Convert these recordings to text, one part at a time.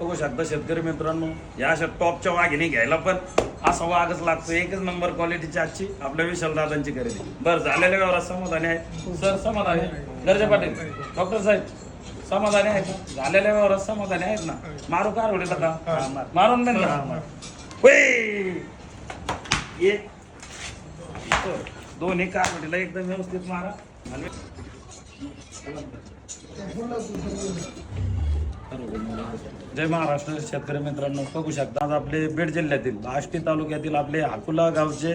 बघू शकता शेतकरी मित्रांनो या अशा टॉपच्या वाघिणी घ्यायला पण असा वाघच लागतो एकच नंबर क्वालिटीची आजची आपल्या विशाल दादांची खरेदी. बरं झालेल्या व्यवहारात समाधानी आहे? सर समाधानी आहे. गरजे पाटील डॉक्टर साहेब समाधानी आहेत? झालेल्या व्यवहारात समाधानी आहेत ना? मारू का रोडीला का? हा, मार. मारून नाही ना दोन्ही कारवडीला एकदम व्यवस्थित मारा. जय महाराष्ट्र शेतकरी मित्रांनो बघू शकता आज आपले बीड जिल्ह्यातील आष्टी तालुक्यातील आपले हाकुला गावचे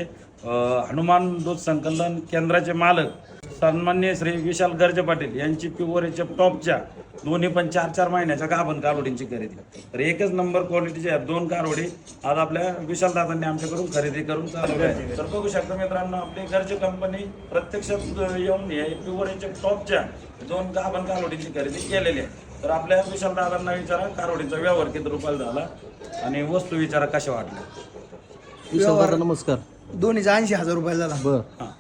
हनुमान दूध संकलन केंद्राचे मालक सन्मान्य श्री विशाल गर्जे पाटील यांची प्युअरेच्या टॉपच्या दोन्ही पण चार चार महिन्याच्या गाभण कारोडींची खरेदी. तर एकच नंबर क्वालिटीच्या आहेत दोन कारोडी आज आपल्या विशाल दादांनी आमच्याकडून खरेदी करून चालवली आहे तर बघू शकता मित्रांनो आपली घरची कंपनी प्रत्यक्षात येऊन हे प्युअरेच्या टॉपच्या दोन गाभण कारोडींची खरेदी केलेली आहे. तर आपल्या विशाल दादांना विचारा कारोडीचा व्यवहार किती रुपयाला झाला आणि वस्तू विचारा कशा वाटल्या? नमस्कार. दोन्हीचा ऐंशी हजार रुपयाला झाला. बर. हा.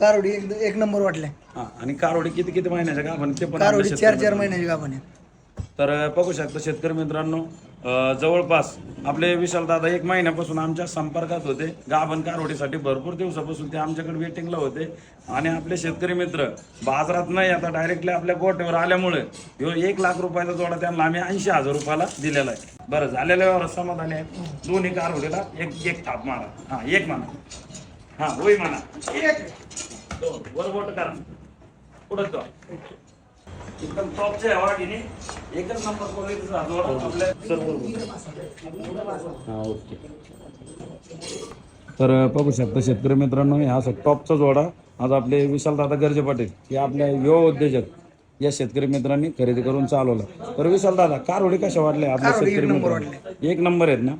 कारोडी एक एक नंबर वाटले. हा आणि कारोडी किती किती महिन्याच्या गाभण? ते पण कारोडी आपल्या चार चार महिन्याची गाभण आहे. तर बघू शकता शेतकरी मित्रांनो अं, जवळपास आपले विशाल दादा एक महिन्यापासून आमच्या संपर्कात होते. गाभण कारवडीसाठी भरपूर दिवसापासून ते आमच्याकडे वेटिंगला होते. आणि आपले शेतकरी मित्र बाजारात नाही आता डायरेक्टली आपल्या गोट्यावर आल्यामुळे ह्यो एक लाख रुपयाचा जोडा त्यांना आम्ही ऐंशी हजार रुपयाला दिलेला आहे. बरं झालेल्या व्यवहार समाधानी आहे. दोन्ही कारवडीला एक एक थाप मारा. हा एक म्हणा. हा होई म्हणा. दोन वर बोट करा. पुढं एकदम घेणे एकच नंबर आपल्या हा ओके. तर बघू शकता शेतकरी मित्रांनो हा असा टॉपचा जोडा. आज आपले विशाल दादा गर्जे पाटील हे आपल्या युवा उद्योजक. या शेतकरी मित्रांनी खरेदी करून चालवलं. तर विशाल दादा कारवडी कशा वाटल्या आपल्या कारवडी शेतकरी एक नंबर मित्रांनो? एक नंबर आहेत ना?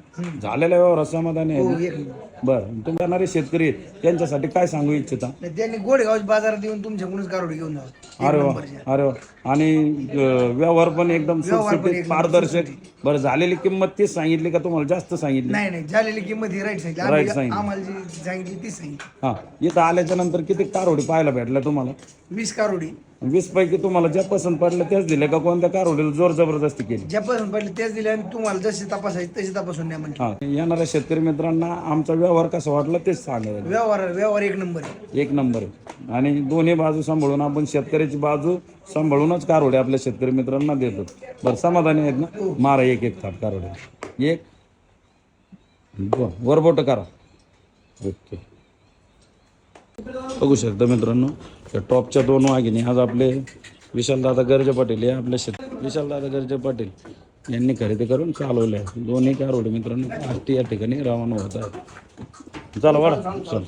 झालेल्या व्यवहार समाधानी हो आहे एक नंबर. बरं तुम्ही जाणारे शेतकरी आहेत, त्यांच्यासाठी काय सांगू इच्छिता? नाही, त्यांनी गोडेगाव बाजारात येऊन तुमच्याकडूनच कारोडी घेऊन जावं. अरे वा अरे वा. आणि अं, व्यवहार पण एकदम व्यवहार पण सुटसुटीत एकदम पारदर्शक. बरं झालेली किंमत तीच सांगितली का तुम्हाला? जास्त सांगितली? नाही नाही झालेली किंमत ही राईट सांगितली. Right आम्ही- सांगितली. आम्हाला जी सांगितली तीच सांगितली. हा इथं आल्याच्यानंतर किती कारवडी पाहायला भेटल्या तुम्हाला? वीस कारोडी वीस पैकी तुम्हाला ज्या पसंत पडल्या त्याच दिल्या का कोणत्या कारवडीला जोर जबरदस्ती केली? ज्या पसंत पडले तेच दिले आणि तुम्हाला जसे तपासायचे तसे तपासून द्या म्हणजे हा. येणाऱ्या शेतकरी मित्रांना आमचा व्यवहार कसा वाटला तेच सांगायला व्यवहार व्यवहार एक नंबर आहे. एक नंबर आहे. आणि दोन्ही बाजू सांभाळून आपण शेतकऱ्याची बाजू सांभाळूनच कारवडे आपल्या शेतकरी मित्रांना देतो. बरं समाधानी आहेत ना? मारा एक एक थाप कारवडे. एक. दोन वरबोट करा. ओके. बघू शकता मित्रांनो या टॉपच्या दोन वाघिणी आज आपले विशालदादा गर्जे पाटील हे आपले शेत विशालदादा गर्जे पाटील यांनी खरेदी करून चालवले आहे दोन्ही कारवडे मित्रांनो आष्टी या ठिकाणी रवाना होत आहे चला वाडा चल.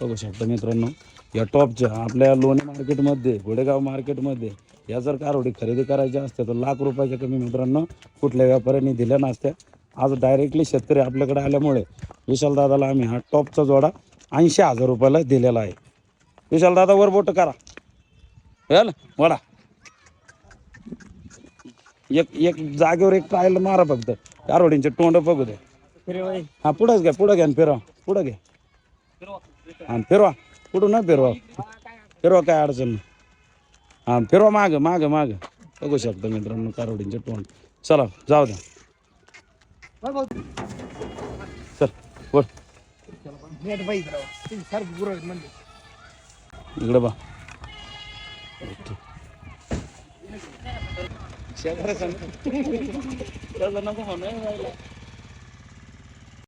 बघू शकता मित्रांनो या टॉपच्या आपल्या लोणी मार्केटमध्ये गोडेगाव मार्केटमध्ये या जर कारवडी खरेदी करायच्या असत्या तर लाख रुपयाच्या कमी मित्रांनो कुठल्या व्यापाऱ्यांनी दिल्या नसत्या. आज डायरेक्टली शेतकरी आपल्याकडे आल्यामुळे विशालदादाला आम्ही हा टॉपचा जोडा ऐंशी हजार रुपयाला दिलेला आहे. विशाल दादा वर बोट करा. कळलं वडा एक एक जागेवर एक ट्रायल मारा फक्त. कारवडींचे तोंड बघू दे. हा पुढंच घ्या पुढं घ्या आणि फिरवा पुढं घ्या. हा फिरवा कुठून ना फिरवा. फिरवा काय अडचण नाही. हा फिरवा माग माग माग. बघू शकता मित्रांनो कारवडींचे तोंड. चला जाऊ द्या. चल वर. नेट पाहिजे राव. ते सारखी गुरं आहेत म्हणजे इकडे बा सांग नको म्हणून